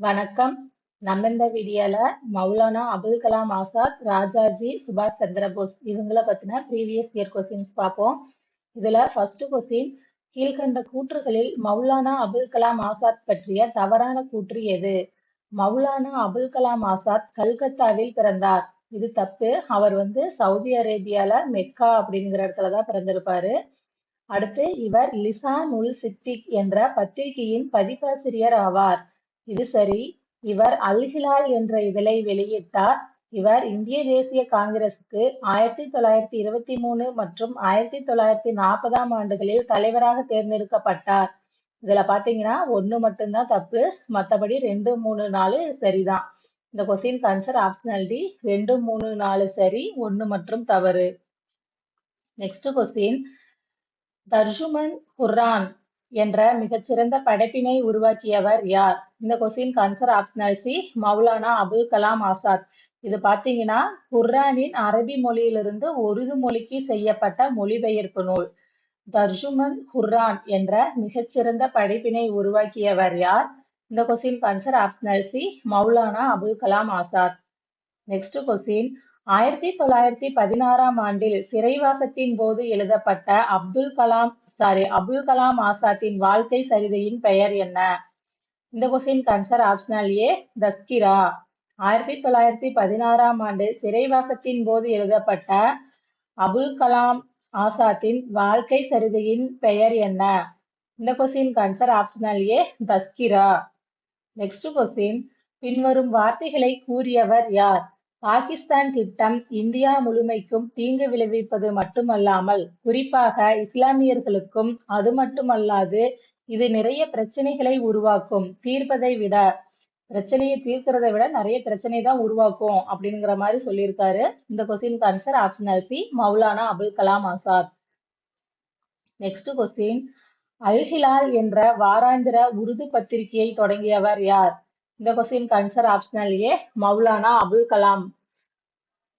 வணக்கம். நம்ம இந்த வீடியோல மௌலானா அபுல் கலாம் ஆசாத், ராஜாஜி, சுபாஷ் சந்திரபோஸ் இவங்கள பத்தின ப்ரீவியஸ் இயர் கொஸ்டின்ஸ் பார்ப்போம். இதுல ஃபர்ஸ்ட் கொஸ்டின் கீழ்கண்ட கூற்றுகளில் மௌலானா அபுல் கலாம் ஆசாத் பற்றிய தவறான கூற்று எது? மௌலானா அபுல் கலாம் ஆசாத் கல்கத்தாவில் பிறந்தார். இது தப்பு. அவர் வந்து சவுதி அரேபியால மெக்கா அப்படிங்கிற இடத்துல தான் பிறந்திருப்பாரு. அடுத்து இவர் லிசான் உல் சித்திக் என்ற பத்திரிகையின் பதிப்பாசிரியர் ஆவார். இது சரி. இவர் அல் ஹிலால் என்ற இதழை வெளியிட்டார். இவர் இந்திய தேசிய காங்கிரசுக்கு ஆயிரத்தி தொள்ளாயிரத்தி இருபத்தி மூணு மற்றும் ஆயிரத்தி தொள்ளாயிரத்தி நாற்பதாம் ஆண்டுகளில் தலைவராக தேர்ந்தெடுக்கப்பட்டார். இதுல பாத்தீங்கன்னா ஒண்ணு மட்டும்தான் தப்பு. மத்தபடி ரெண்டு மூணு நாலு சரிதான். இந்த கொஸ்டின் ஆன்சர் ஆப்ஷனல் டி ரெண்டு மூணு நாலு சரி ஒன்று மற்றும் தவறு. நெக்ஸ்ட் கொஸ்டின் தர்ஜுமன் குர்ரான் என்ற மிகச்சிறந்த படைப்பினை உருவாக்கியவர் யார்? இந்த question answer optional C Maulana Abul Kalam Azad. இது பார்த்தீங்கன்னா குர்ரானின் அரபி மொழியிலிருந்து உருது மொழிக்கு செய்யப்பட்ட மொழிபெயர்ப்பு நூல். தர்ஜுமன் குர்ரான் என்ற மிகச்சிறந்த படைப்பினை உருவாக்கியவர் யார்? இந்த question answer optional C Maulana Abul Kalam Azad. Next question ஆயிரத்தி தொள்ளாயிரத்தி பதினாறாம் ஆண்டில் சிறைவாசத்தின் போது எழுதப்பட்ட அப்துல் கலாம் சாரி அபுல் கலாம் ஆசாத்தின் வாழ்க்கை சரிதையின் பெயர் என்ன? இந்த question answer optional A Tazkira. ஆயிரத்தி தொள்ளாயிரத்தி பதினாறாம் ஆண்டு சிறைவாசத்தின் போது எழுதப்பட்ட அபுல் கலாம் ஆசாத்தின் வாழ்க்கை சரிதையின் பெயர் என்ன? இந்த question answer optional A Tazkira. Next question பின்வரும் வார்த்தைகளை கூறியவர் யார்? பாகிஸ்தான் திட்டம் இந்தியா முழுமைக்கும் தீங்கு விளைவிப்பது மட்டுமல்லாமல் குறிப்பாக இஸ்லாமியர்களுக்கும் அது மட்டுமல்லாது இது நிறைய பிரச்சனைகளை உருவாக்கும். தீர்ப்பதை விட பிரச்சனையை தீர்க்கிறதை விட நிறைய பிரச்சனை தான் உருவாக்கும் அப்படிங்கிற மாதிரி சொல்லியிருக்காரு. இந்த question answer optional C Maulana Abul Kalam Azad. Next question Al Hilal என்ற வாராந்திர உருது பத்திரிகையை தொடங்கியவர் யார்? இந்த question answer optional A Maulana Abul Kalam.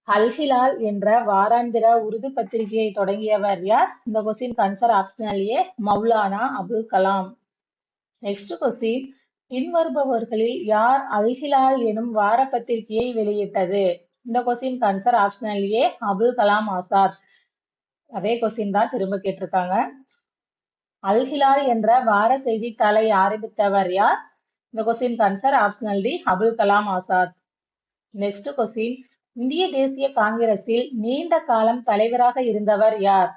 Al Hilal என்ற வாராந்திர உருது பத்திரிகையை தொடங்கியவர் யார்? இந்த question answer optional Maulana Abul Kalam. Next question பின்வருபவர்களில் யார் அல்ஹிலால் எனும் வார பத்திரிகையை வெளியிட்டது? இந்த question answer optional Abul Kalam Azad அதே கொஸ்டின் தான் திரும்ப கேட்டிருக்காங்க. அல்ஹிலால் என்ற வார செய்தித்தாளை ஆரம்பித்தவர் யார்? இந்த question answer optional D Abul Kalam Azad next question இந்திய தேசிய காங்கிரஸில் நீண்ட காலம் தலைவராக இருந்தவர் யார்?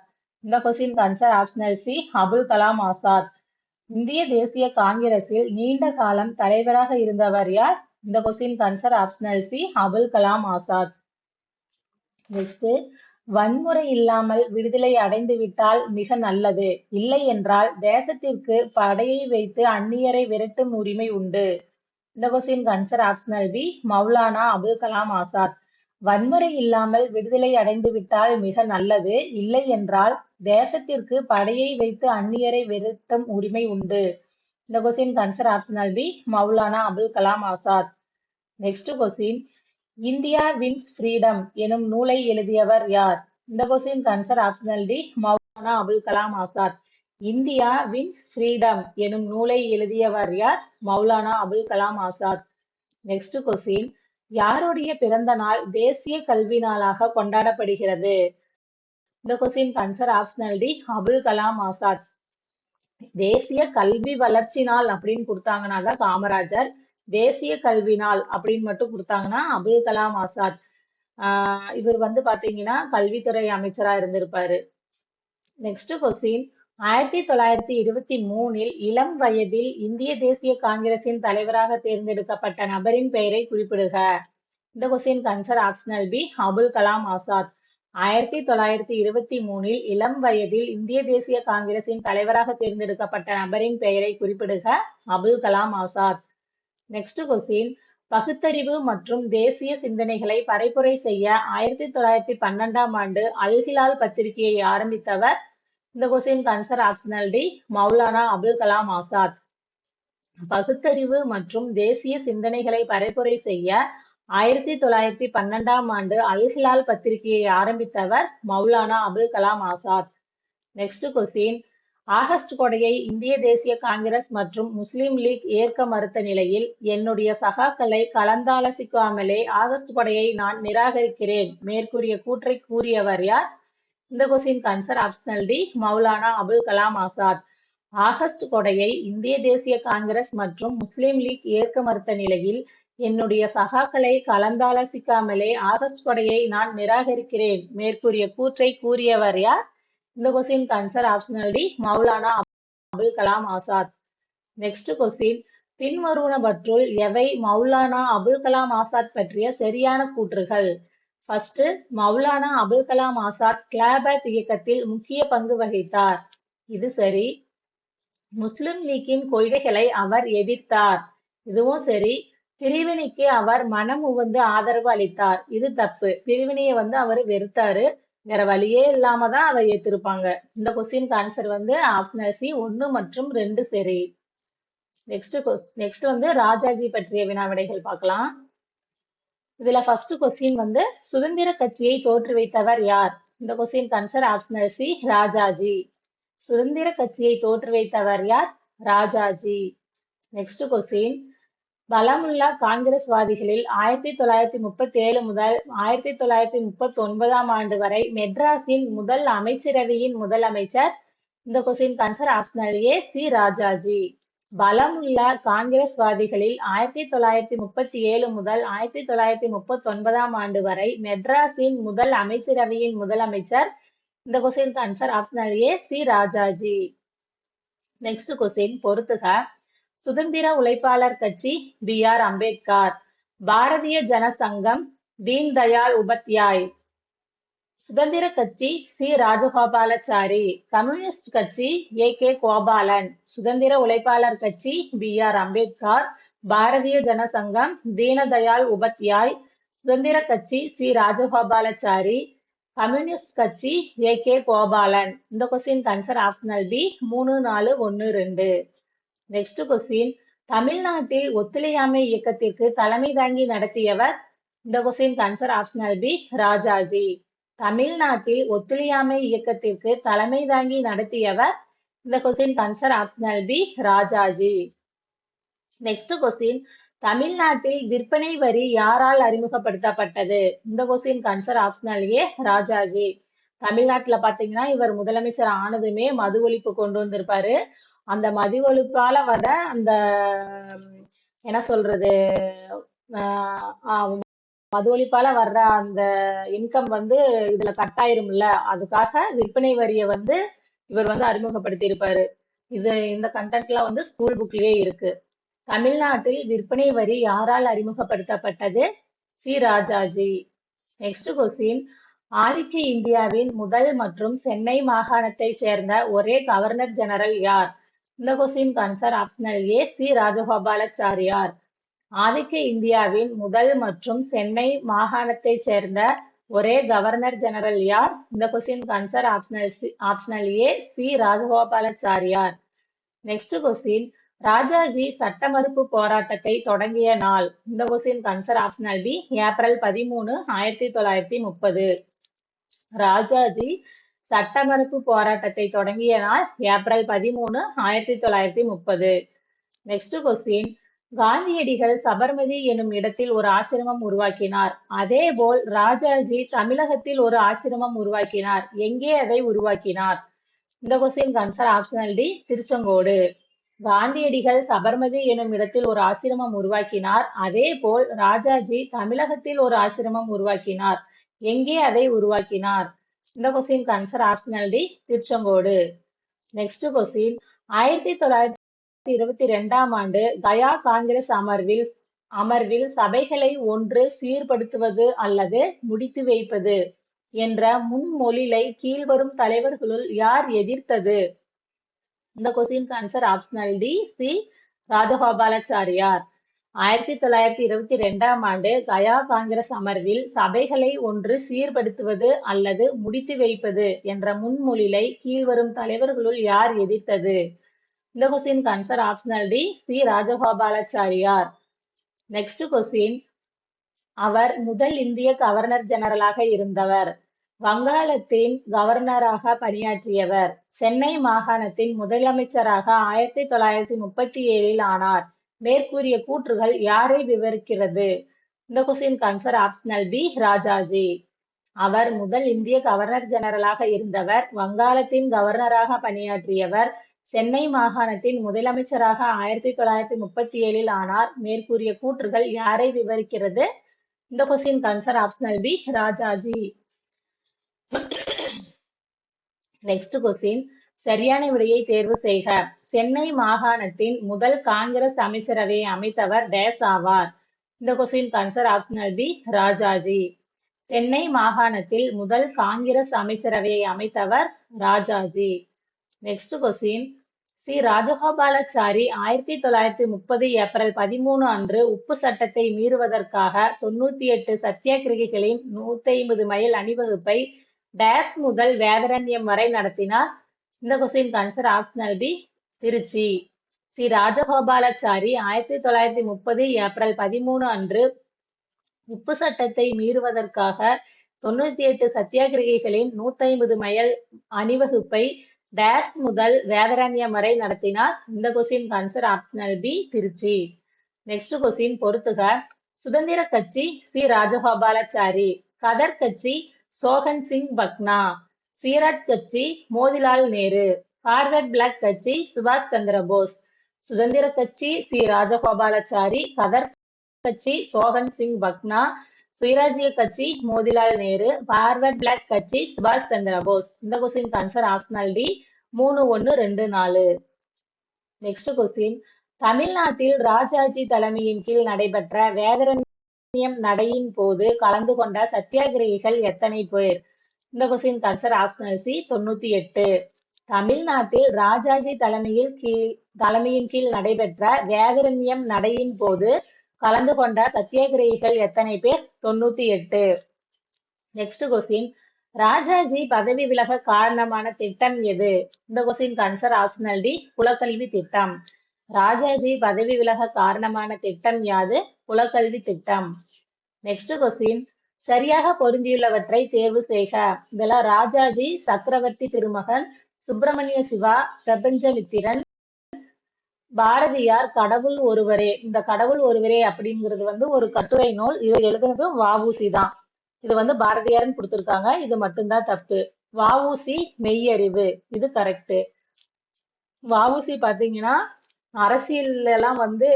இந்த question answer optional C Abul Kalam Azad. இந்திய தேசிய காங்கிரஸில் நீண்ட காலம் தலைவராக இருந்தவர் யார்? இந்த question answer optional C Abul Kalam Azad. Next வன்முறை இல்லாமல் விடுதலை அடைந்து விட்டால் மிக நல்லது. இல்லை என்றால் தேசத்திற்கு படையை வைத்து அந்நியரை விரட்டும் உரிமை உண்டு. இந்த question answer optional B Maulana Abul Kalam Azad. வன்முறை இல்லாமல் விடுதலை அடைந்து விட்டால் மிக நல்லது. இல்லை என்றால் தேசத்திற்கு படையை வைத்து அந்நியரை வெறுத்தும் உரிமை உண்டு. இந்த question answer optional B Maulana Abul Kalam Azad. Next question India wins freedom எனும் நூலை எழுதியவர் யார்? இந்த question answer optional D Maulana Abul Kalam Azad. India wins freedom எனும் நூலை எழுதியவர் யார்? மௌலானா அபுல் கலாம் ஆசாத். நெக்ஸ்ட் கொஸ்டின் யாருடைய பிறந்த நாள் தேசிய கல்வி நாளாக கொண்டாடப்படுகிறது? இந்த question answer optional D Abul Kalam Azad தேசிய கல்வி வளர்ச்சி நாள் அப்படின்னு கொடுத்தாங்கன்னா தான் காமராஜர். தேசிய கல்வி நாள் அப்படின்னு மட்டும் கொடுத்தாங்கன்னா அபுல் கலாம் ஆசாத் ஆஹ் இவர் வந்து பாத்தீங்கன்னா கல்வித்துறை அமைச்சரா இருந்திருப்பாரு. நெக்ஸ்ட் கொஸ்டின் ஆயிரத்தி தொள்ளாயிரத்தி இருபத்தி மூணில் இளம் வயதில் இந்திய தேசிய காங்கிரசின் தலைவராக தேர்ந்தெடுக்கப்பட்ட நபரின் பெயரை குறிப்பிடுக. இந்த question answer optional B Abul Kalam Azad. ஆயிரத்தி தொள்ளாயிரத்தி இருபத்தி மூணில் இளம் வயதில் இந்திய தேசிய காங்கிரசின் தலைவராக தேர்ந்தெடுக்கப்பட்ட நபரின் பெயரை குறிப்பிடுக அபுல் கலாம் ஆசாத். நெக்ஸ்ட் கொஸ்டின் பகுத்தறிவு மற்றும் தேசிய சிந்தனைகளை பரப்புரை செய்ய ஆயிரத்தி தொள்ளாயிரத்தி பன்னெண்டாம் ஆண்டு அல்ஹிலால் பத்திரிகையை ஆரம்பித்தவர் இந்த question answer optional D. Maulana Abul Kalam Azad. பகுத்தறிவு மற்றும் தேசிய சிந்தனைகளை பரப்புரை செய்ய ஆயிரத்தி தொள்ளாயிரத்தி பன்னெண்டாம் ஆண்டு அல்ஹிலால் பத்திரிகையை ஆரம்பித்தவர் Maulana Abul Kalam Azad. Next question August கொடையை இந்திய தேசிய காங்கிரஸ் மற்றும் முஸ்லிம் லீக் ஏற்க மறுத்த நிலையில் என்னுடைய சகாக்களை கலந்தாலோசிக்காமலே ஆகஸ்ட் கொடையை நான் நிராகரிக்கிறேன். மேற்கூறிய கூற்றை கூறியவர் யார்? இந்த question answer optional D Maulana Abul Kalam Azad. August கொடையை இந்திய தேசிய காங்கிரஸ் மற்றும் முஸ்லிம் லீக் ஏற்க மறுத்த நிலையில் என்னுடைய சகாக்களை கலந்தாலோசிக்காமலே ஆகஸ்ட் கொடையை நான் நிராகரிக்கிறேன் மேற்கூறிய கூற்றை கூறியவர் யார்? இந்த question answer optional D Maulana Abul Kalam Azad. Next question பின்வருவனவற்றுள் எவை மௌலானா அபுல் கலாம் ஆசாத் பற்றிய சரியான கூற்றுகள்? ஃபர்ஸ்ட் மௌலானா அபுல் கலாம் ஆசாத் கிளாபத் இயக்கத்தில் முக்கிய பங்கு வகித்தார். இது சரி. முஸ்லிம் லீக்கின் கொள்கைகளை அவர் எதிர்த்தார். இதுவும் சரி. பிரிவினைக்கு அவர் மனம் உகந்து ஆதரவு அளித்தார். இது தப்பு. பிரிவினையை வந்து அவர் வெறுத்தாரு. வேற வழியே இல்லாம தான் அதை ஏத்திருப்பாங்க. இந்த கொஸ்டினுக்கு ஆன்சர் வந்து ஆப்ஷனல் சி ஒன்று மற்றும் ரெண்டு சரி. நெக்ஸ்ட் நெக்ஸ்ட் வந்து ராஜாஜி பற்றிய வினாவிடைகள் பார்க்கலாம். இதுல ஃபர்ஸ்ட் கொஸ்டின் வந்து சுதந்திர கட்சியை தோற்று வைத்தவர் யார்? இந்த question answer optional C Rajaji. சுதந்திர கட்சியை தோற்று வைத்தவர் யார்? ராஜாஜி. நெக்ஸ்ட் கொஸ்டின் பலமுள்ள காங்கிரஸ்வாதிகளில் ஆயிரத்தி தொள்ளாயிரத்தி முப்பத்தி ஏழு முதல் ஆயிரத்தி தொள்ளாயிரத்தி முப்பத்தி ஒன்பதாம் ஆண்டு வரை மெட்ராஸின் முதல் அமைச்சரவையின் முதலமைச்சர். இந்த question answer optional A C Rajaji. பலமுள்ள காங்கிரஸ்வாதிகளில் ஆயிரத்தி தொள்ளாயிரத்தி முப்பத்தி ஏழு முதல் ஆயிரத்தி தொள்ளாயிரத்தி முப்பத்தி ஒன்பதாம் ஆண்டு வரை மெட்ராஸின் முதல் அமைச்சரவையின் முதலமைச்சர். இந்த question answer optional A C Rajaji. Next question பொறுத்துக. சுதந்திர உழைப்பாளர் கட்சி பி ஆர் அம்பேத்கர். பாரதிய ஜனசங்கம் தீன் தயாள் உபத்யாய். சுதந்திர கட்சி சி. ராஜகோபாலாச்சாரி கம்யூனிஸ்ட் கட்சி ஏ. கே. கோபாலன் சுதந்திர உழைப்பாளர் கட்சி பி. ஆர். அம்பேத்கர் பாரதிய ஜனசங்கம் தீனதயாள் உபத்யாய் சுதந்திர கட்சி சி. ராஜகோபாலாச்சாரி கம்யூனிஸ்ட் கட்சி ஏ. கே. கோபாலன். இந்த கொஸ்டின் ஆன்சர் ஆப்ஷனல் பி மூணு நாலு ஒன்று ரெண்டு. நெக்ஸ்ட் கொஸ்டின் தமிழ்நாட்டில் ஒத்துழையாமை இயக்கத்திற்கு தலைமை தாங்கி நடத்தியவர் இந்த question answer optional B Rajaji. தமிழ்நாட்டில் ஒத்துழையாமை இயக்கத்திற்கு தலைமை தாங்கி நடத்தியவர் இந்த question answer optional B Rajaji. Next question தமிழ்நாட்டில் விற்பனை வரி யாரால் அறிமுகப்படுத்தப்பட்டது? இந்த question answer optional A Rajaji. தமிழ்நாட்டுல பாத்தீங்கன்னா இவர் முதலமைச்சர் ஆனதுமே மது ஒழிப்பு கொண்டு வந்திருப்பாரு. அந்த மது ஒழிப்பால வர அந்த என்ன சொல்றது மது ஒழிப்பால வர்ற அந்த இன்கம் வந்து இதுல கட் ஆயிரும்ல. அதுக்காக விற்பனை வரியை வந்து இவர் வந்து அறிமுகப்படுத்தி இருப்பாரு இது இந்த கண்டென்ட்லாம் வந்து ஸ்கூல் புக்லயே இருக்கு. தமிழ்நாட்டில் விற்பனை வரி யாரால் அறிமுகப்படுத்தப்பட்டது? சி. ராஜாஜி. நெக்ஸ்ட் கொஸ்டின் ஆதித்ய இந்தியாவின் முதல் மற்றும் சென்னை மாகாணத்தை சேர்ந்த ஒரே கவர்னர் ஜெனரல் யார்? இந்த question answer optional A C. Rajagopalachariar. ஆதிக்க இந்தியாவின் முதல் மற்றும் சென்னை மாகாணத்தை சேர்ந்த ஒரே கவர்னர் ஜெனரல் யார்? இந்த question answer optional C optional A C Rajagopalachariar. Next question Rajaji சட்ட மறுப்பு போராட்டத்தை தொடங்கிய நாள். இந்த question answer optional B April பதிமூணு ஆயிரத்தி தொள்ளாயிரத்தி முப்பது. ராஜாஜி சட்ட மறுப்பு போராட்டத்தை தொடங்கிய நாள் ஏப்ரல் பதிமூணு ஆயிரத்தி தொள்ளாயிரத்தி முப்பது. நெக்ஸ்ட் கொஸ்டின் காந்தியடிகள் சபர்மதி எனும் இடத்தில் ஒரு ஆசிரமம் உருவாக்கினார். அதே போல் ராஜாஜி தமிழகத்தில் ஒரு ஆசிரமம் உருவாக்கினார். எங்கே அதை உருவாக்கினார்? இந்த question answer optional D Tiruchengode. காந்தியடிகள் சபர்மதி எனும் இடத்தில் ஒரு ஆசிரமம் உருவாக்கினார். அதே போல் ராஜாஜி தமிழகத்தில் ஒரு ஆசிரமம் உருவாக்கினார். எங்கே அதை உருவாக்கினார்? இந்த question answer optional D Tiruchengode. Next question ஆயிரத்தி தொள்ளாயிரத்தி இருபத்தி இரண்டாம் ஆண்டு கயா காங்கிரஸ் அமர்வில் அமர்வில் சபைகளை ஒன்று சீர்படுத்துவது அல்லது முடித்து வைப்பது என்ற முன்மொழிலை கீழ்வரும் தலைவர்களுள் யார் எதிர்த்தது? இந்த question answer optional D C Rajagopalachariar. ஆயிரத்தி தொள்ளாயிரத்தி இருபத்தி ரெண்டாம் ஆண்டு கயா காங்கிரஸ் அமர்வில் சபைகளை ஒன்று சீர்படுத்துவது அல்லது முடித்து வைப்பது என்ற முன்மொழிலை கீழ்வரும் தலைவர்களுள் யார் எதிர்த்தது? இந்த question answer optional D C Rajagopalachariar next question அவர் முதல் இந்திய கவர்னர் ஜெனரலாக இருந்தவர். வங்காளத்தின் கவர்னராக பணியாற்றியவர். சென்னை மாகாணத்தின் முதலமைச்சராக ஆயிரத்தி தொள்ளாயிரத்தி முப்பத்தி ஏழில் ஆனார். மேற்கூறிய கூற்றுகள் யாரை விவரிக்கிறது? இந்த question answer optional B Rajaji. அவர் முதல் இந்திய கவர்னர் ஜெனரலாக இருந்தவர். வங்காளத்தின் கவர்னராக பணியாற்றியவர். சென்னை மாகாணத்தின் முதலமைச்சராக ஆயிரத்தி தொள்ளாயிரத்தி முப்பத்தி ஏழில் ஆனார். மேற்கூறிய கூற்றுகள் யாரை விவரிக்கிறது? இந்த question answer optional B Rajaji. Next question சரியான விடையை தேர்வு செய்க. சென்னை மாகாணத்தின் முதல் காங்கிரஸ் அமைச்சரவையை அமைத்தவர் டேஸ் ஆவார். இந்த question answer optional B Rajaji. Chennai மாகாணத்தில் முதல் காங்கிரஸ் அமைச்சரவையை அமைத்தவர் ராஜாஜி. நெக்ஸ்ட் கொஸ்டின் ஸ்ரீ ராஜகோபாலாச்சாரி ஆயிரத்தி தொள்ளாயிரத்தி முப்பது ஏப்ரல் பதிமூணு அன்று உப்பு சட்டத்தை மீறுவதற்காக தொண்ணூத்தி எட்டு சத்தியாகிரகிகளின் நூத்தி ஐம்பது மைல் அணிவகுப்பை டேஸ் முதல் வேதரண்யம் வரை நடத்தினார். இந்த question answer optional B Trichy. Sri Rajagopalachari ஆயிரத்தி தொள்ளாயிரத்தி முப்பது ஏப்ரல் பதிமூணு அன்று உப்பு சட்டத்தை மீறுவதற்காக தொண்ணூத்தி எட்டு சத்தியாகிரகிகளின் நூத்தி ஐம்பது மைல் அணிவகுப்பை டேஸ் முதல் வேதரண்யம் வரை நடத்தினார் இந்த question answer optional B Trichy. Next question பொறுத்துக. சுதந்திர கட்சி சி ராஜகோபாலாச்சாரி கதர் கட்சி சோகன் சிங் பக்னா சுயராஜ் கட்சி மோதிலால் நேரு ஃபார்வர்ட் பிளாக் கட்சி சுபாஷ் சந்திர போஸ் சுதந்திர கட்சி சி ராஜகோபாலாச்சாரி கதர் கட்சி சோகன் சிங் பக்னா சுயராஜ்ய கட்சி மோதிலால் நேரு பார்வர்ட் பிளாக் கட்சி சுபாஷ் சந்திர போஸ். இந்த கொஸ்டின் ஆன்சர் ஆப்ஷனல் டி மூணு ஒன்று ரெண்டு நாலு. நெக்ஸ்ட் கொஸ்டின் தமிழ்நாட்டில் ராஜாஜி தலைமையின் கீழ் நடைபெற்ற வேதரண்யம் நடையின் போது கலந்து கொண்ட சத்தியாகிரகிகள் எத்தனை பேர்? இந்த கொஸ்டின் ஆன்சர் ஆப்ஷனல் சி தொண்ணூத்தி எட்டு. தமிழ்நாட்டில் ராஜாஜி தலைமையில் கீழ் தலைமையின் கீழ் நடைபெற்ற வேதரண்யம் நடையின் போது கலந்து கொண்ட சத்தியாகிரகிகள் எத்தனை பேர்? தொண்ணூத்தி எட்டு. நெக்ஸ்ட் கொஸ்டின் ராஜாஜி பதவி விலக காரணமான திட்டம் எது? இந்த கொஸ்டின் ஆன்சர் ஆப்ஷனல் டி குலக்கல்வி திட்டம். ராஜாஜி பதவி விலக காரணமான திட்டம் யாது? குலக்கல்வி திட்டம். நெக்ஸ்ட் கொஸ்டின் சரியாக பொருந்தியுள்ளவற்றை தேர்வு செய்க. இதெல்லாம் ராஜாஜி சக்கரவர்த்தி திருமகன் சுப்பிரமணிய சிவா பிரபஞ்சமித்திரன் பாரதியார் கடவுள் ஒருவரே இந்த கடவுள் ஒருவரே அப்படிங்கிறது வந்து ஒரு கட்டுரை நூல். இது எழுதுனது வாவூசி தான். இது வந்து பாரதியார்னு கொடுத்துருக்காங்க. இது மட்டும்தான் தப்பு. வாவூசி மெய்யறிவு. இது கரெக்டு வாவூசி பாத்தீங்கன்னா அரசியல் எல்லாம் வந்து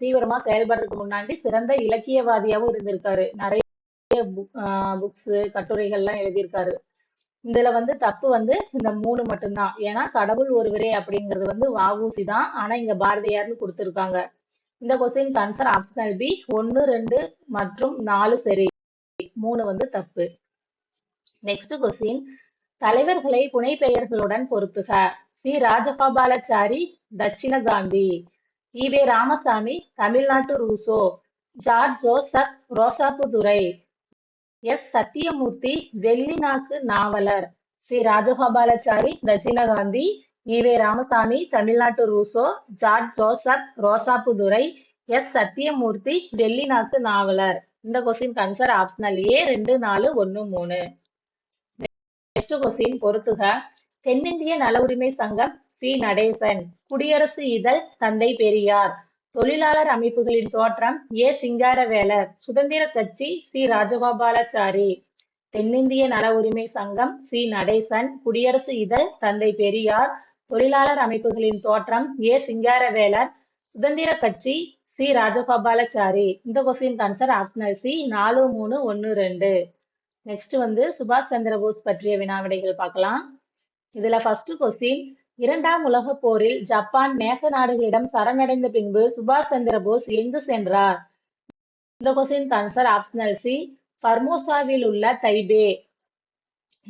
தீவிரமா செயல்படுறதுக்கு முன்னாடி சிறந்த இலக்கியவாதியாவும் இருந்திருக்காரு. நிறைய புக்ஸ் கட்டுரைகள்லாம் எழுதியிருக்காரு. இதுல வந்து தப்பு வந்து இந்த மூணு மட்டும்தான். ஏன்னா கடவுள் ஒருவரே அப்படிங்கிறது வந்து வாவூசி தான். ஆனா இங்க பாரதியார்னு கொடுத்துருக்காங்க. இந்த கொஸ்டின் ஆன்சர் ஆப்ஷனல் பி ஒன்னு ரெண்டு மற்றும் நாலு சரி. மூணு வந்து தப்பு. நெக்ஸ்ட் கொஸ்டின் தலைவர்களை புனை பெயர்களுடன் பொருத்துக. சி. ராஜகோபாலாச்சாரி தட்சிண காந்தி. ஈவே ராமசாமி தமிழ்நாட்டு Rousseau. George Joseph ரோசாப்புதுரை S. Sathyamurthy வெள்ளிநாக்கு நாவலர். சி. ராஜகோபாலாச்சாரி ரஜினகாந்தி ஈவே ராமசாமி தமிழ்நாட்டு Rousseau George Joseph ரோசாப்புதுரை S. Sathyamurthy டெல்லிநாக்கு நாவலர். இந்த கொஸ்டின் ஆன்சர் ஆப்ஷனல் ஏ ரெண்டு நாலு ஒன்னு மூணு. நெக்ஸ்ட் கொஸ்டின் பொறுத்துக. தென்னிந்திய நல உரிமை சங்கம் சி. நடேசன். குடியரசு இதழ் தந்தை பெரியார். தொழிலாளர் அமைப்புகளின் தோற்றம் ஏ. சிங்காரவேலர் சுதந்திர கட்சி சி. ராஜகோபாலாச்சாரி தென்னிந்திய நல உரிமை சங்கம் சி. நடேசன் குடியரசு இதழ் தந்தை பெரியார் தொழிலாளர் அமைப்புகளின் தோற்றம் ஏ. சிங்காரவேலர் சுதந்திர கட்சி சி. ராஜகோபாலாச்சாரி. இந்த கொஸ்டின் ஆன்சர் ஆப்ஷனல் சி நாலு மூணு ஒன்னு ரெண்டு. நெக்ஸ்ட் வந்து சுபாஷ் சந்திர போஸ் பற்றிய வினாவிடைகள் பார்க்கலாம். இதுல ஃபர்ஸ்ட் கொஸ்டின் இரண்டாம் உலக போரில் ஜப்பான் நேச நாடுகளிடம் சரணடைந்த பின்பு சுபாஷ் சந்திர போஸ் எங்கு சென்றார். இந்த கொஸ்டின் ஆன்சர் ஆப்ஷனல் சி பர்மோசாவில் உள்ள தைபே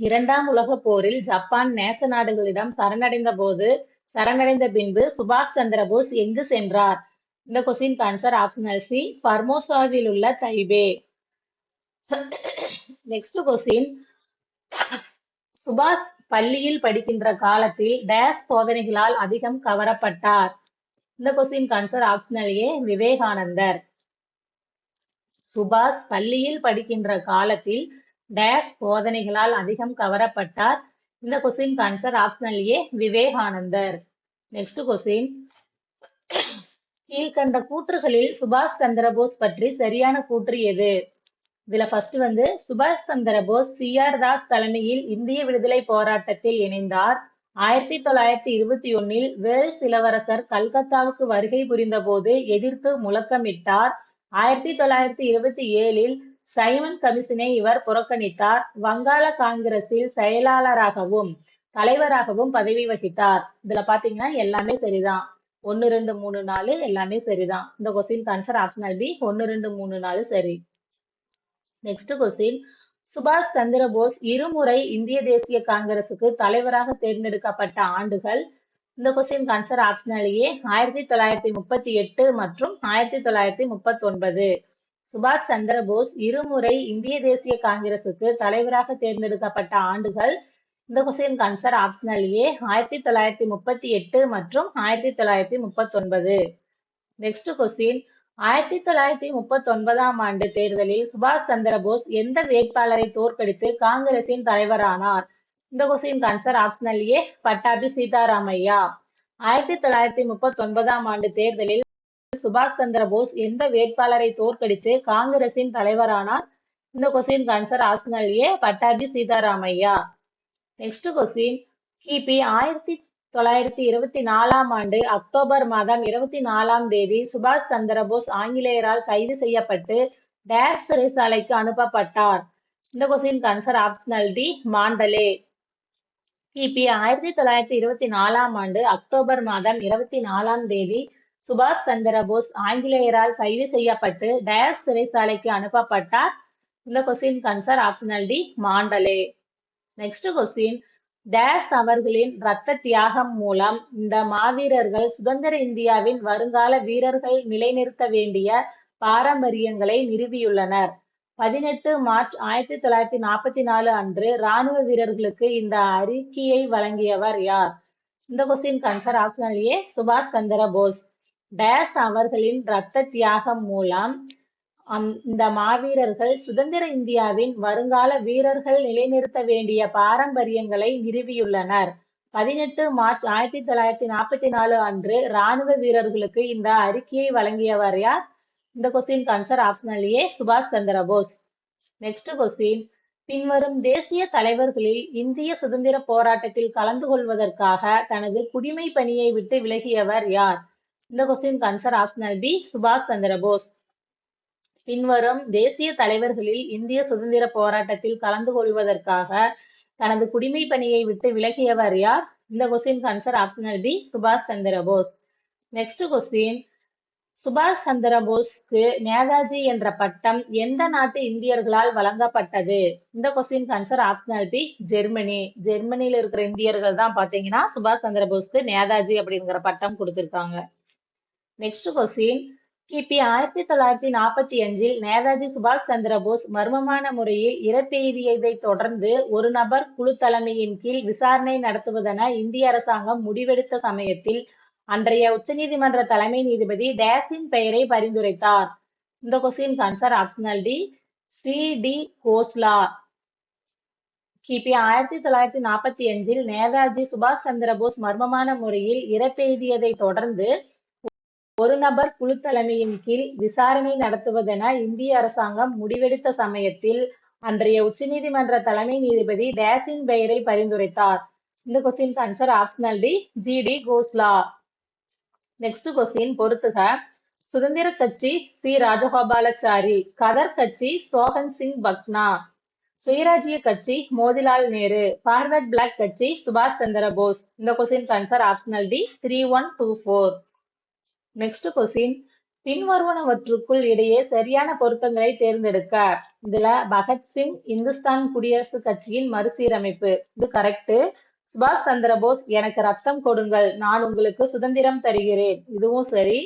இரண்டாம் உலக போரில் ஜப்பான் நேச நாடுகளிடம் சரணடைந்த போது சரணடைந்த பின்பு சுபாஷ் சந்திர போஸ் எங்கு சென்றார். இந்த கொஸ்டின் ஆன்சர் ஆப்ஷனல் சி பர்மோசாவில் உள்ள தைபே நெக்ஸ்ட் கொஸ்டின் சுபாஷ் பள்ளியில் படிக்கின்ற காலத்தில் டேஸ் போதனைகளால் அதிகம் கவரப்பட்டார். இந்த question answer optional A Vivekanandar. சுபாஷ் பள்ளியில் படிக்கின்ற காலத்தில் டேஸ் போதனைகளால் அதிகம் கவரப்பட்டார். இந்த question answer optional A Vivekanandar. Next question கீழ்கண்ட கூற்றுகளில் சுபாஷ் சந்திரபோஸ் பற்றி சரியான கூற்று எது? இதுல ஃபர்ஸ்ட் வந்து சுபாஷ் சந்திர போஸ் சி ஆர் தாஸ் தலைமையில் இந்திய விடுதலை போராட்டத்தில் இணைந்தார். ஆயிரத்தி தொள்ளாயிரத்தி இருபத்தி ஒன்னில் வேல்ஸ் இளவரசர் கல்கத்தாவுக்கு வருகை புரிந்த போது எதிர்த்து முழக்கமிட்டார். ஆயிரத்தி தொள்ளாயிரத்தி இருபத்தி ஏழில் சைமன் கமிஷனை இவர் புறக்கணித்தார். வங்காள காங்கிரஸில் செயலாளராகவும் தலைவராகவும் பதவி வகித்தார். இதுல பாத்தீங்கன்னா எல்லாமே சரிதான். ஒன்னு ரெண்டு மூணு நாலு எல்லாமே சரிதான். இந்த கொஸ்டின் ஆன்சர் ஆப்ஷனல் பி ஒன்னு ரெண்டு மூணு நாலு சரி. நெக்ஸ்ட் கொஸ்டின் சுபாஷ் சந்திர போஸ் இருமுறை இந்திய தேசிய காங்கிரசுக்கு தலைவராக தேர்ந்தெடுக்கப்பட்ட ஆண்டுகள்? இந்த கொஸ்டின் ஆன்சர் ஆப்ஷனல் ஏ ஆயிரத்தி தொள்ளாயிரத்தி முப்பத்தி எட்டு மற்றும் ஆயிரத்தி தொள்ளாயிரத்தி முப்பத்தி ஒன்பது சுபாஷ் சந்திர போஸ் இருமுறை இந்திய தேசிய காங்கிரசுக்கு தலைவராக தேர்ந்தெடுக்கப்பட்ட ஆண்டுகள்? இந்த கொஸ்டின் ஆன்சர் ஆப்ஷனல் ஏ ஆயிரத்தி தொள்ளாயிரத்தி முப்பத்தி எட்டு மற்றும் ஆயிரத்தி தொள்ளாயிரத்தி முப்பத்தி ஒன்பது நெக்ஸ்ட் கொஸ்டின் ஆயிரத்தி தொள்ளாயிரத்தி முப்பத்தி ஒன்பதாம் ஆண்டு தேர்தலில் சுபாஷ் சந்திர போஸ் எந்த வேட்பாளரை தோற்கடித்து காங்கிரசின் தலைவரானார் இந்த question answer optional A Pattabhi Sitaramayya. ஆயிரத்தி தொள்ளாயிரத்தி முப்பத்தி ஒன்பதாம் ஆண்டு தேர்தலில் சுபாஷ் சந்திர போஸ் எந்த வேட்பாளரை தோற்கடித்து காங்கிரசின் தலைவரானார் இந்த question answer optional A Pattabhi Sitaramayya. Next question கிபி ஆயிரத்தி தொள்ளாயிரத்தி இருபத்தி நாலாம் ஆண்டு அக்டோபர் மாதம் இருபத்தி நாலாம் தேதி சுபாஷ் சந்திரபோஸ் ஆங்கிலேயரால் கைது செய்யப்பட்டு டேஸ் சிறைசாலைக்கு அனுப்பப்பட்டார். இந்த question answer optional D Mandalay. கிபி ஆயிரத்தி தொள்ளாயிரத்தி இருபத்தி நாலாம் ஆண்டு அக்டோபர் மாதம் இருபத்தி நாலாம் தேதி சுபாஷ் சந்திரபோஸ் ஆங்கிலேயரால் கைது செய்யப்பட்டு டயஸ் சிறைசாலைக்கு அனுப்பப்பட்டார். இந்த question answer optional D Mandalay. Next question days அவர்களின் இரத்த தியாகம் மூலம் இந்த மாவீரர்கள் சுதந்திர இந்தியாவின் வருங்கால வீரர்கள் நிலைநிறுத்த வேண்டிய பாரம்பரியங்களை நிறுவியுள்ளனர். பதினெட்டு மார்ச் ஆயிரத்தி தொள்ளாயிரத்தி நாற்பத்தி நாலு அன்று ராணுவ வீரர்களுக்கு இந்த அறிக்கையை வழங்கியவர் யார்? இந்த கொஸ்டின் ஆன்சர் ஆப்ஷனல் ஏ சுபாஷ் சந்திர போஸ். டேஸ் அவர்களின் இரத்த தியாகம் மூலம் இந்த மாவீரர்கள் சுதந்திர இந்தியாவின் வருங்கால வீரர்கள் நிலைநிறுத்த வேண்டிய பாரம்பரியங்களை நிறுவியுள்ளனர். பதினெட்டு மார்ச் ஆயிரத்தி தொள்ளாயிரத்தி நாற்பத்தி நாலு அன்று ராணுவ வீரர்களுக்கு இந்த அறிக்கையை வழங்கியவர் யார்? இந்த கொஸ்டின் ஆன்சர் ஆப்ஷனல் ஏ சுபாஷ் சந்திர போஸ். நெக்ஸ்ட் கொஸ்டின் பின்வரும் தேசிய தலைவர்களில் இந்திய சுதந்திர போராட்டத்தில் கலந்து கொள்வதற்காக தனது குடிமை பணியை விட்டு விலகியவர் யார்? இந்த கொஸ்டின் ஆன்சர் ஆப்ஷனல் பி சுபாஷ் சந்திர போஸ். பின்வரும் தேசிய தலைவர்களில் இந்திய சுதந்திர போராட்டத்தில் கலந்து கொள்வதற்காக தனது குடிமை பணியை விட்டு விலகியவர் யார்? இந்த கொஸ்டின் ஆன்சர் ஆப்ஷனல் பி சுபாஷ் சந்திர போஸ். நெக்ஸ்ட் கொஸ்டின் சுபாஷ் சந்திர போஸ்க்கு நேதாஜி என்ற பட்டம் எந்த நாட்டு இந்தியர்களால் வழங்கப்பட்டது? இந்த question answer optional B Germany. ஜெர்மனியில இருக்கிற இந்தியர்கள் தான் பாத்தீங்கன்னா சுபாஷ் சந்திர போஸ்க்கு நேதாஜி அப்படிங்கிற பட்டம் கொடுத்திருக்காங்க. நெக்ஸ்ட் கொஸ்டின் கிபி ஆயிரத்தி தொள்ளாயிரத்தி நாற்பத்தி அஞ்சில் நேதாஜி சுபாஷ் சந்திர போஸ் மர்மமான முறையில் இறப்பெய்தியதை தொடர்ந்து ஒரு நபர் குழு தலைமையின் கீழ் விசாரணை நடத்துவதென இந்திய அரசாங்கம் முடிவெடுத்த சமயத்தில் அன்றைய உச்சநீதிமன்ற தலைமை நீதிபதி டேஸின் பெயரை பரிந்துரைத்தார். இந்த question answer optional D C D Khosla. கிபி ஆயிரத்தி தொள்ளாயிரத்தி நாற்பத்தி அஞ்சில் நேதாஜி சுபாஷ் சந்திர போஸ் மர்மமான முறையில் இறப்பெய்தியதை தொடர்ந்து ஒரு நபர் குழு தலைமையின் கீழ் விசாரணை நடத்துவதென இந்திய அரசாங்கம் முடிவெடுத்த சமயத்தில் அன்றைய உச்சநீதிமன்ற தலைமை நீதிபதி டேசின் பெயரை பரிந்துரைத்தார். இந்த question answer optional D G D Khosla. Next question பொறுத்துக. சுதந்திர கட்சி சி ராஜகோபாலாச்சாரி கதர் கட்சி சோகன் சிங் பக்னா. சுயராஜ்ய கட்சி மோதிலால் நேரு ஃபார்வர்ட் பிளாக் கட்சி சுபாஷ் சந்திர போஸ். இந்த question answer optional D three one two four next question பின்வருவனவற்றுக்குள் இடையே சரியான பொருத்தங்களை தேர்ந்தெடுக்க. இதுல பகத்சிங் இந்துஸ்தான் குடியரசு கட்சியின் மறுசீரமைப்பு. இது கரெக்ட் சுபாஷ் சந்திர போஸ் எனக்கு ரத்தம் கொடுங்கள். நான் உங்களுக்கு சுதந்திரம் தருகிறேன். இதுவும் சரி.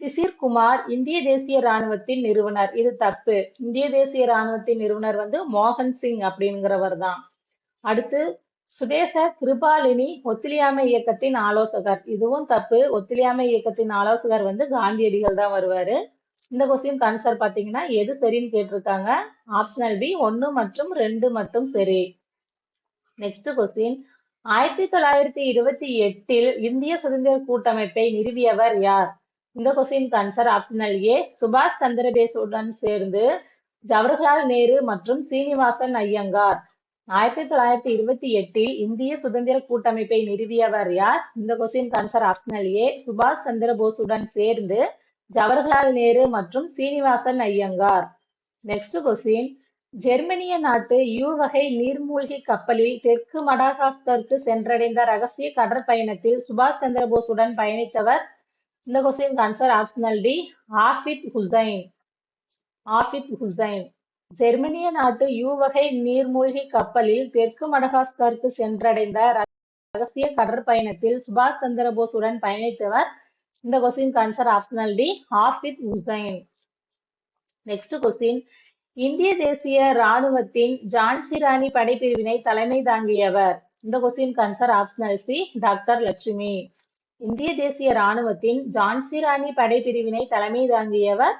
சிசிர் குமார் இந்திய தேசிய ராணுவத்தின் நிறுவனர். இது தப்பு. இந்திய தேசிய ராணுவத்தின் நிறுவனர் வந்து மோகன் சிங் அப்படிங்கிறவர் தான் அடுத்து சுதேச கிருபாலினி ஒத்துழையாமை இயக்கத்தின் ஆலோசகர். இதுவும் தப்பு. ஒத்துழையாமை இயக்கத்தின் ஆலோசகர் வந்து காந்தியடிகள் தான் வருவாரு. இந்த கொஸ்டின் ஆன்சர் பாத்தீங்கன்னா எது சரின்னு கேட்டிருக்காங்க. ஆப்ஷனல் பி ஒன்னு மற்றும் ரெண்டு மட்டும் சரி. நெக்ஸ்ட் கொஸ்டின் ஆயிரத்தி தொள்ளாயிரத்தி இருபத்தி எட்டில் இந்திய சுதந்திர கூட்டமைப்பை நிறுவியவர் யார்? இந்த கொஸ்டின் ஆன்சர் ஆப்ஷனல் ஏ சுபாஷ் சந்திரபேசுடன் சேர்ந்து ஜவஹர்லால் நேரு மற்றும் சீனிவாசன் ஐயங்கார். ஆயிரத்தி தொள்ளாயிரத்தி இருபத்தி எட்டில் இந்திய சுதந்திர கூட்டமைப்பை நிறுவியவர் யார்? இந்த கொஸ்டின் ஆன்சர் ஆப்ஷனல் ஏ சுபாஷ் சந்திர போஸுடன் சேர்ந்து ஜவஹர்லால் நேரு மற்றும் சீனிவாசன் ஐயங்கார். நெக்ஸ்ட் கொஸ்டின் ஜெர்மனிய நாட்டு யூ வகை நீர்மூழ்கி கப்பலில் தெற்கு மடாகாஸ்கருக்கு சென்றடைந்த ரகசிய கடற்பயணத்தில் சுபாஷ் சந்திர போஸுடன் பயணித்தவர். இந்த question answer optional D Abid Hussain. Abid Hussain. ஜெர்மனிய நாட்டு யூ வகை நீர்மூழ்கி கப்பலில் தெற்கு மடகாஸ்கருக்கு சென்றடைந்த ரகசிய கடற்பயணத்தில் சுபாஷ் சந்திர போஸுடன் பயணித்தவர் இந்த question answer optional D Hafiz Hussain next question இந்திய தேசிய ராணுவத்தின் ஜான்சி ராணி படைப்பிரிவினை தலைமை தாங்கியவர். இந்த question answer optional C doctor Lakshmi. இந்திய தேசிய ராணுவத்தின் ஜான்சி ராணி படைப்பிரிவினை தலைமை தாங்கியவர்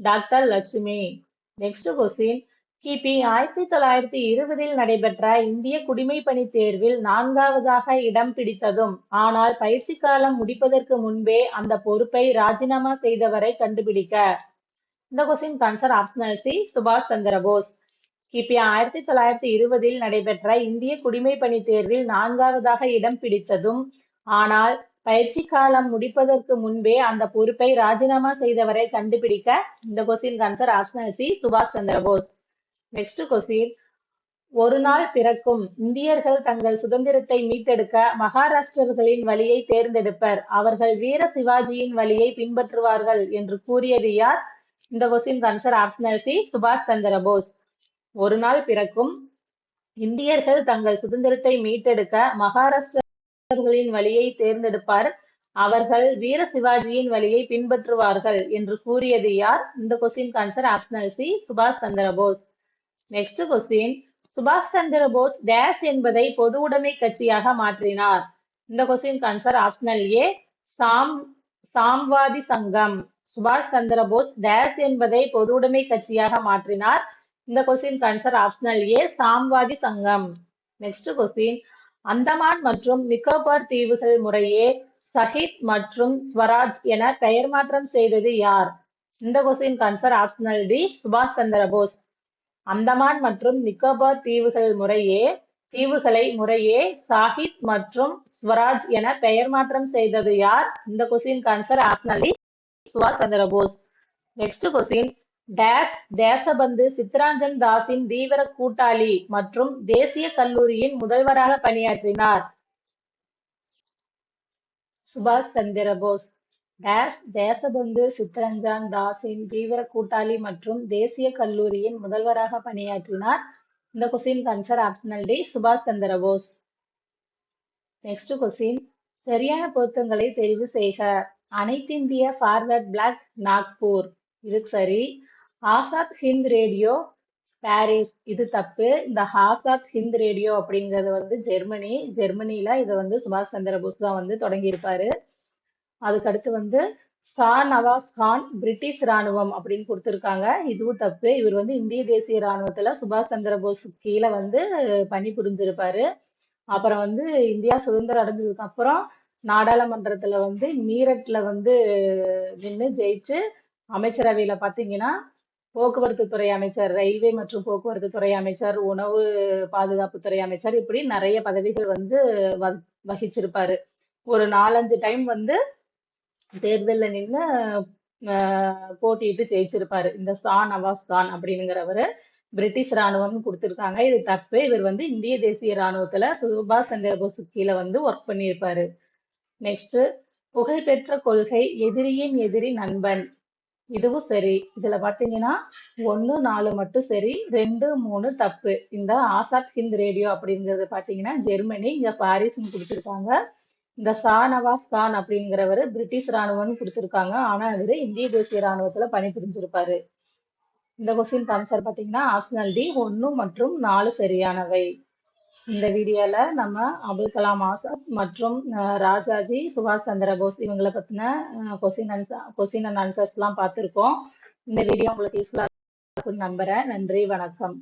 டாக்டர் லட்சுமி. நெக்ஸ்ட் கொஸ்டின் கிபி ஆயிரத்தி தொள்ளாயிரத்தி இருபதில் நடைபெற்ற இந்திய குடிமை பணி தேர்வில் நான்காவதாக இடம் பிடித்ததும் ஆனால் பயிற்சி காலம் முடிப்பதற்கு முன்பே அந்த பொறுப்பை ராஜினாமா செய்தவரை கண்டுபிடிக்க. இந்த கொஸ்டின் ஆன்சர் ஆப்ஷனல் சி சுபாஷ் சந்திர போஸ். கிபி ஆயிரத்தி தொள்ளாயிரத்தி இருபதில் நடைபெற்ற இந்திய குடிமை பணி தேர்வில் நான்காவதாக இடம் பிடித்ததும் ஆனால் பயிற்சி காலம் முடிப்பதற்கு முன்பே அந்த பொறுப்பை ராஜினாமா செய்தவரை கண்டுபிடிக்க இந்த கொஸ்டின் ஆன்சர் ஆப்ஷனல் சி சுபாஷ் சந்திர போஸ். Next question. ஒரு நாள் பிறக்கும் இந்தியர்கள் தங்கள் சுதந்திரத்தை மீட்டெடுக்க மகாராஷ்டிரர்களின் வழியை தேர்ந்தெடுப்பர். அவர்கள் வீர சிவாஜியின் வழியை பின்பற்றுவார்கள் என்று கூறியது யார்? இந்த கொஸ்டின் ஆன்சர் ஆப்ஷனல் சி சுபாஷ் சந்திர போஸ். ஒரு நாள் பிறக்கும் இந்தியர்கள் தங்கள் சுதந்திரத்தை மீட்டெடுக்க மகாராஷ்டிர மகாராஷ்டிரர்களின் வழியை தேர்ந்தெடுப்பார். அவர்கள் வீர சிவாஜியின் வழியை பின்பற்றுவார்கள் என்று கூறியது யார்? இந்த கொஸ்டின் ஆன்சர் ஆப்ஷனல் சி சுபாஷ் சந்திர போஸ். நெக்ஸ்ட் கொஸ்டின் சுபாஷ் சந்திர போஸ் டேஸ் என்பதை பொது உடைமை கட்சியாக மாற்றினார். இந்த கொஸ்டின் ஆன்சர் ஆப்ஷனல் ஏ சாம் சாம்வாதி சங்கம். சுபாஷ் சந்திர போஸ் டேஸ் என்பதை பொது உடைமை கட்சியாக மாற்றினார். இந்த question answer optional A Samvadi Sangam. Next question Andaman மற்றும் நிக்கோபார் தீவுகள் முறையே சஹித் மற்றும் ஸ்வராஜ் என பெயர் மாற்றம் செய்தது யார்? இந்த கொஸ்டின் ஆன்சர் ஆப்ஷனல் டி சுபாஷ் சந்திர போஸ். அந்தமான் மற்றும் நிக்கோபார் தீவுகள் முறையே தீவுகளை முறையே சாஹித் மற்றும் ஸ்வராஜ் என பெயர் மாற்றம் செய்தது யார்? இந்த கொஸ்டின் ஆன்சர் ஆப்ஷனல் டி சுபாஷ் சந்திர போஸ். நெக்ஸ்ட் கொஸ்டின் டேஸ் தேசபந்து சித்ராஞ்சன் தாஸின் தீவிர கூட்டாளி மற்றும் தேசிய கல்லூரியின் முதல்வராக பணியாற்றினார். சுபாஷ் சந்திர போஸ் தேசபந்து சித்ரஞ்சன் தாஸின் தீவிர கூட்டாளி மற்றும் தேசிய கல்லூரியின் முதல்வராக பணியாற்றினார். இந்த கொஸ்டின் ஆன்சர் ஆப்ஷனல் டி சுபாஷ் சந்திர போஸ். நெக்ஸ்ட் கொஸ்டின் சரியான பொருத்தங்களை தெரிவு செய்க. அனைத்திந்திய ஃபார்வர்ட் பிளாக் நாக்பூர். இது சரி. Azad Hind radio Paris. இது தப்பு. இந்த ஆசாத் ஹிந்த் ரேடியோ அப்படிங்கிறது வந்து ஜெர்மனி. ஜெர்மனியில இதை வந்து சுபாஷ் சந்திர போஸ் தான் வந்து தொடங்கியிருப்பாரு. அதுக்கடுத்து வந்து சா நவாஸ் கான் பிரிட்டிஷ் ராணுவம் அப்படின்னு கொடுத்துருக்காங்க. இதுவும் தப்பு. இவர் வந்து இந்திய தேசிய ராணுவத்துல சுபாஷ் சந்திர போஸ் கீழே வந்து பணி புரிஞ்சிருப்பாரு. அப்புறம் வந்து இந்தியா சுதந்திரம் அடைஞ்சதுக்கு அப்புறம் நாடாளுமன்றத்துல வந்து மீரட்ல வந்து நின்று ஜெயிச்சு அமைச்சரவையில பாத்தீங்கன்னா போக்குவரத்து துறை அமைச்சர் ரயில்வே மற்றும் போக்குவரத்து துறை அமைச்சர் உணவு பாதுகாப்பு துறை அமைச்சர் இப்படி நிறைய பதவிகள் வந்து வகிச்சிருப்பாரு. ஒரு நாலஞ்சு டைம் வந்து தேர்தலில் நின்று போட்டியிட்டு ஜெயிச்சிருப்பாரு. இந்த ஷா நவாஸ் கான் அப்படிங்கிறவர் பிரிட்டிஷ் ராணுவம்னு கொடுத்துருக்காங்க. இது தப்பு. இவர் வந்து இந்திய தேசிய ராணுவத்துல சுபாஷ் சந்திர போஸ் கீழே வந்து ஒர்க் பண்ணியிருப்பாரு. நெக்ஸ்ட் புகழ்பெற்ற கொள்கை எதிரியின் எதிரி நண்பன். இதுவும் சரி. இதுல பாத்தீங்கன்னா ஒன்னு நாலு மட்டும் சரி. ரெண்டு மூணு தப்பு. இந்த ஆசாத் ஹிந்த் ரேடியோ அப்படிங்கிறது பாத்தீங்கன்னா ஜெர்மனி இங்க பாரிஸ்னு கொடுத்துருக்காங்க. இந்த சா நவாஸ் கான் அப்படிங்கிறவர் பிரிட்டிஷ் ராணுவம்னு கொடுத்துருக்காங்க. ஆனா இவரு இந்திய தேசிய ராணுவத்துல பணிபுரிஞ்சிருப்பாரு. இந்த கொஸ்டின் ஆன்சர் பாத்தீங்கன்னா ஆப்ஷனல் டி ஒன்று மற்றும் நாலு சரியானவை. இந்த வீடியோல நம்ம அபுல் கலாம் ஆசாத் மற்றும் அஹ், ராஜாஜி சுபாஷ் சந்திர போஸ் இவங்களை பத்தின கொஸ்டின் ஆன்சர் கொஸ்டின் அண்ட் ஆன்சர்ஸ்லாம் பார்த்துருக்கோம். இந்த வீடியோ உங்களுக்கு யூஸ்ஃபுல்லாக இருக்கும்னு நம்புறேன். நன்றி வணக்கம்.